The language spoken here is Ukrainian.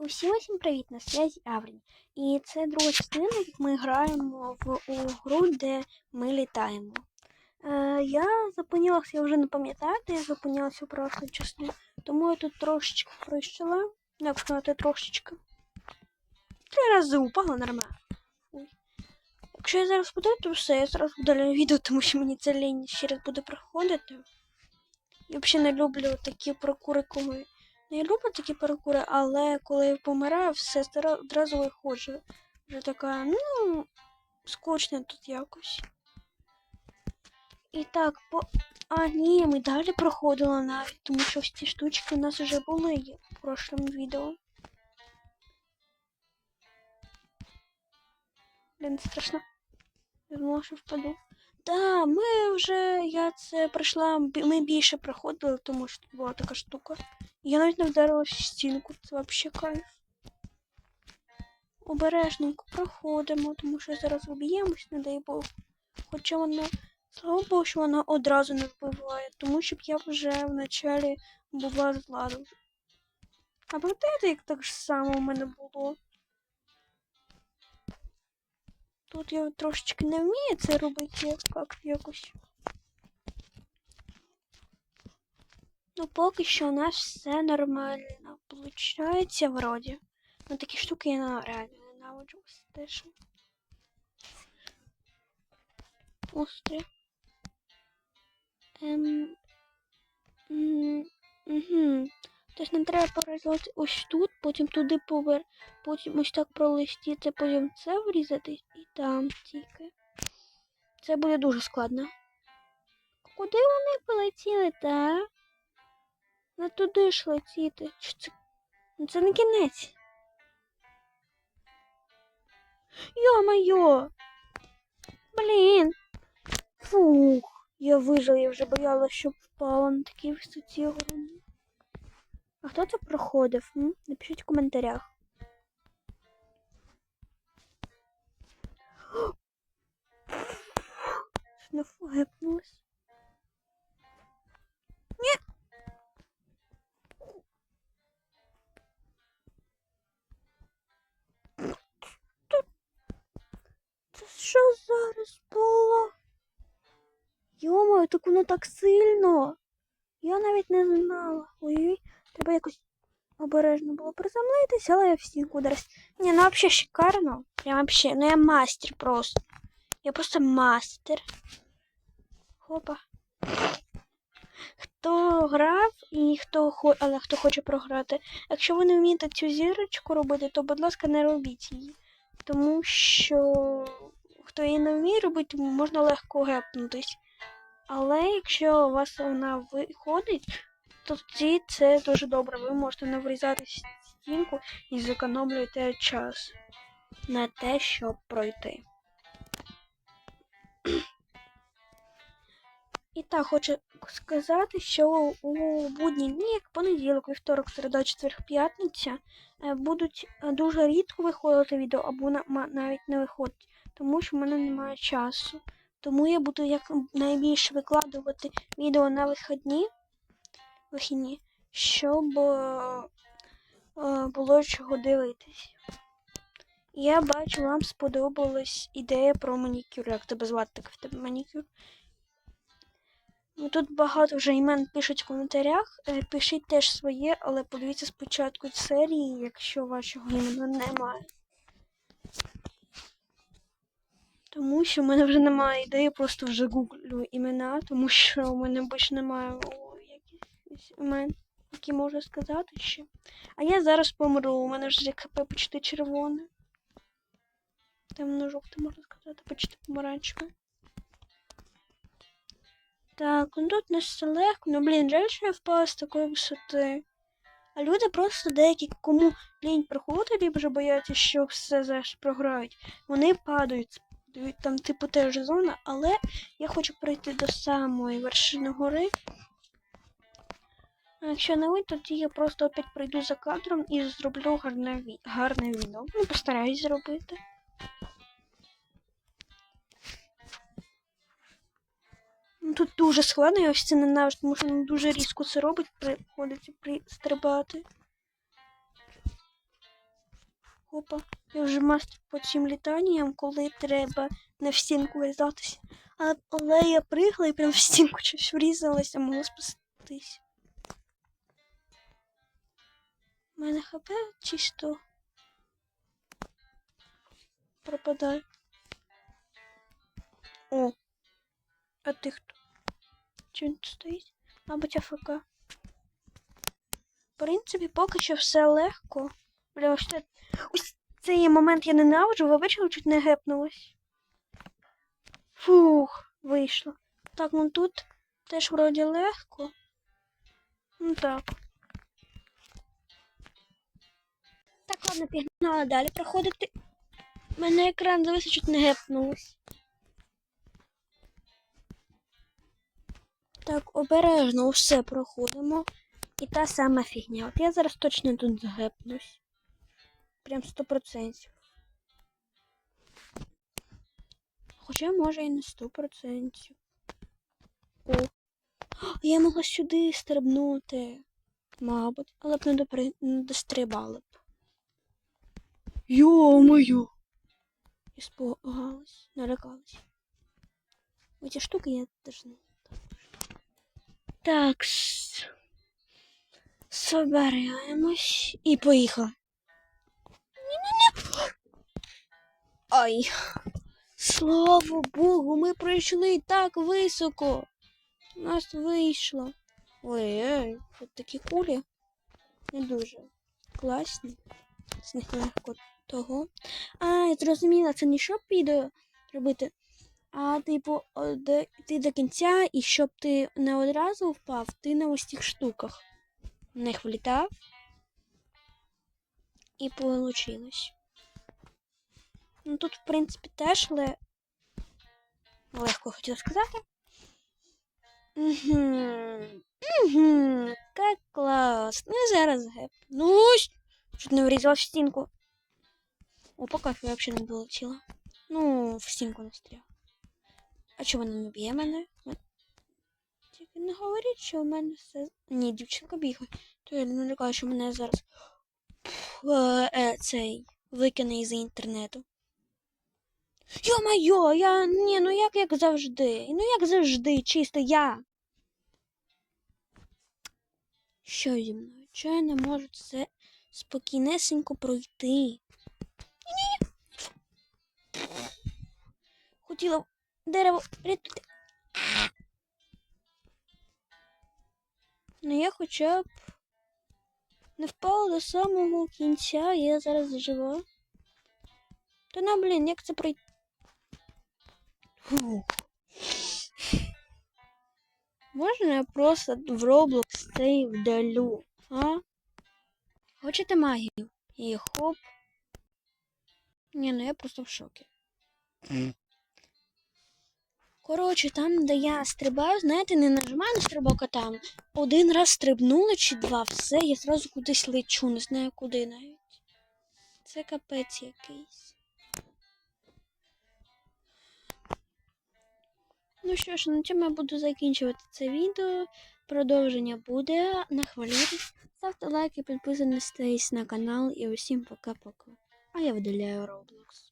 Усім усім привіт, на зв'язі Аврін. І це друга частина, як ми граємо в у гру, де ми літаємо. Е, я зупинилася, я вже не пам'ятаю, де я зупинилася в прошлій частині, тому я тут трошечки прищила. Як сказати, трошечки. Три рази упала нормально. Якщо я зараз буду, то все, я зараз удаляю відео, тому що мені це лінь ще раз буде проходити. Я взагалі не люблю такі прокури, коли не люблю такі паркури, але коли я помираю, все одразу виходжу. Вже така, ну, скучно тут якось. І так, по. А, ні, ми далі проходили навіть, тому що ці штучки у нас вже були в прошлому відео. Блін, страшно. Я думала, що впаду. Да, ми вже, я це пройшла, ми більше проходили, тому що була така штука. Я навіть не вдарилась в стінку, це вообще кайф. Обережненько проходимо, тому що зараз вб'ємось, не дай Бог. Хоча вона, слава Богу, що вона одразу не вбиває, тому щоб я вже вначалі була з ладу. А пам'ятаєте, як так само у мене було? Тут я трошечки не вмію це робити як якось. Ну, поки що у нас все нормально. Получається вроді. Ну такі штуки я реально ненавиджу теж. Острі. Ем. Тобто нам треба порізати ось тут, потім туди повер, потім ось так пролистіти, потім це врізати і там тільки. Це буде дуже складно. Куди вони полетіли, так? Не туди ж летіти. Це... Ну, Це не кінець. Йо-моє! Блін. Фух. Я вижила, я вже боялась, щоб впала на такій висоті. А хто це проходив? М? Напишіть в коментарях. Не гепнулась. Це що зараз було? Йомаю, так воно так сильно. Я навіть не знала. Ой, треба якось обережно було приземлитися, але я в стінку ударилась. Ні, ну взагалі шикарно. Я вообще, ну я мастер просто. Я просто мастер. Хопа. Хто грав і хто хо... але хто хоче програти. Якщо ви не вмієте цю зірочку робити, то будь ласка, не робіть її. Тому що хто її не вміє робити, можна легко гепнутись. Але якщо у вас вона виходить, тоді це дуже добре. Ви можете не врізатися в стінку і зекономлюєте час на те, щоб пройти. І так, хочу сказати, що у будні дні, як понеділок, вівторок, середа, четвер, п'ятниця, е, будуть дуже рідко виходити відео, або навіть не виходить, тому що в мене немає часу. Тому я буду як найбільше викладувати відео на вихідні, вихідні щоб е, було чого дивитись. Я бачу, вам сподобалась ідея про манікюр. Як тебе звати так в тебе манікюр? Ну, Тут багато вже імен пишуть в коментарях. Е, Пишіть теж своє, але подивіться спочатку серії, якщо вашого імена немає. Тому що в мене вже немає ідеї, просто вже гуглю імена, тому що в мене більше немає імен, які можу сказати ще. А я зараз помру, у мене вже ХП почти червоне. Темно-жовте, можна сказати, почти помаранчеве. Так, ну тут не все легко. Ну, блін, жаль, що я впала з такої висоти. А люди просто деякі, кому лінь проходити, і вже бояться, що все зараз програють. Вони падають. Там, типу, теж зона, але я хочу пройти до самої вершини гори. А якщо не вийде, тоді я просто опять пройду за кадром і зроблю гарне, гарне відео. Ну, постараюсь зробити. Ну, Тут дуже складно, я ось це ненавиджу, тому що воно дуже різко це робить, приходиться пристрибати. Опа. Я вже мастер по цим літанням, коли треба в стінку врізатися. А, але я пригла і прям в стінку щось врізалася, могла спастись. У мене хп чисто пропадає. О, а ти хто? Чи він тут стоїть? Мабуть, АФК. В принципі, поки що все легко. Бля, ось. Ось цей момент я ненавиджу, ви бачили, чуть не гепнулась. Фух, вийшло. Так, ну тут теж вроді легко. Ну так. Так, ладно, пігнала далі проходити. У мене екран дивися, чуть не гепнулось. Так, обережно все проходимо. І та сама фігня. От я зараз точно тут згепнусь. Прям сто процентів. Хоча може і не сто процентів. О. Я могла сюди стрибнути. Мабуть, але б не, допри... не дострибала б. Йо-моє! Іспугалась, налякалась. Эти штуки я не. Так. Собираємось і поїхали. Ай. Слава Богу, ми пройшли так високо. У нас вийшло. Ой-ой, тут такі кулі. Не дуже класні. З них легко того. А, я зрозуміла, це не щоб відео робити, а типу, о, де, ти до кінця, і щоб ти не одразу впав, ти на ось цих штуках. В них влітав. І получилось. Ну тут, в принципі, теж ле... легко хотіла сказати. Угу. Угу. Как клас. Ну зараз гепнусь. Чуть не врізалась в стінку. О, по кафе я взагалі не долетіла. Ну, в стінку не. А чого вона не б'є мене? Тільки не говоріть, що в мене все. Ні, дівчинка бігає. То я не лякаю, що мене зараз е, цей викине із інтернету. Йо-майо, я. Ні, ну як як завжди. Ну як завжди, чисто я. Що зі мною? Чого я не можу це спокійнесенько пройти? Хотіла дерево рятувати. Ну я хоча б не впала до самого кінця, я зараз жива. Та ну, блін, як це пройти? Фух. Можна я просто в Roblox цей вдалю, а? Хочете магію? І хоп. Ні, ну я просто в шокі. Коротше, там, де я стрибаю, знаєте, не нажимаю на стрибок, а там один раз стрибнула чи два, все, я зразу кудись лечу, не знаю куди навіть. Це капець якийсь. Ну що ж, на цьому я буду закінчувати це відео. Продовження буде на хвилі. Ставте лайки, підписуйтесь на канал і усім пока-пока. А я видаляю Roblox.